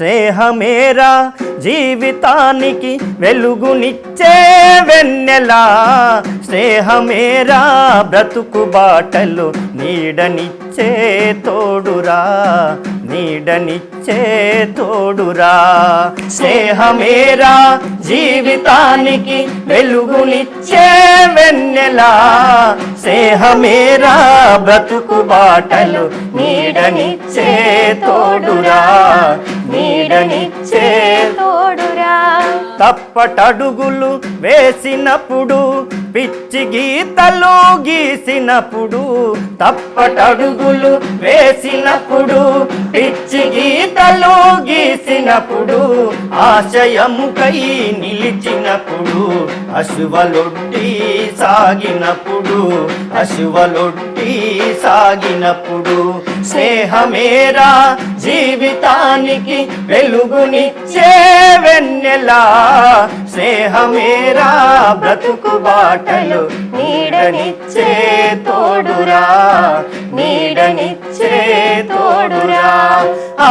స్నేహమేరా జీవితానికి వెలుగునిచ్చే వెన్నెలా. స్నేహమేరా బ్రతుకు బాటలు నీడనిచ్చే తోడురా నీడనిచ్చే తోడురా. స్నేహమేరా జీవితానికి వెలుగునిచ్చే వెన్నెలా. స్నేహమేరా బ్రతుకు బాటలు నీడనిచ్చే తోడురా. నీడనిచ్చే తోడురా తప్పటడుగులు వేసినప్పుడు పిచ్చి గీతలు గీసినప్పుడు తప్పటడుగులు వేసినప్పుడు పిచ్చి గీతలు గీసినప్పుడు ఆశయముకై నిలిచినప్పుడు అశువలొట్టి సాగినప్పుడు అశువలొట్టి సాగినప్పుడు. స్నేహమేరా జీవితానికి వెలుగుని చేవెన్నెలా? స్నేహ మేరా బ్రతుకు బాటలు నీడనిచ్చే తోడురా నీడనిచ్చే తోడురా. ఆ.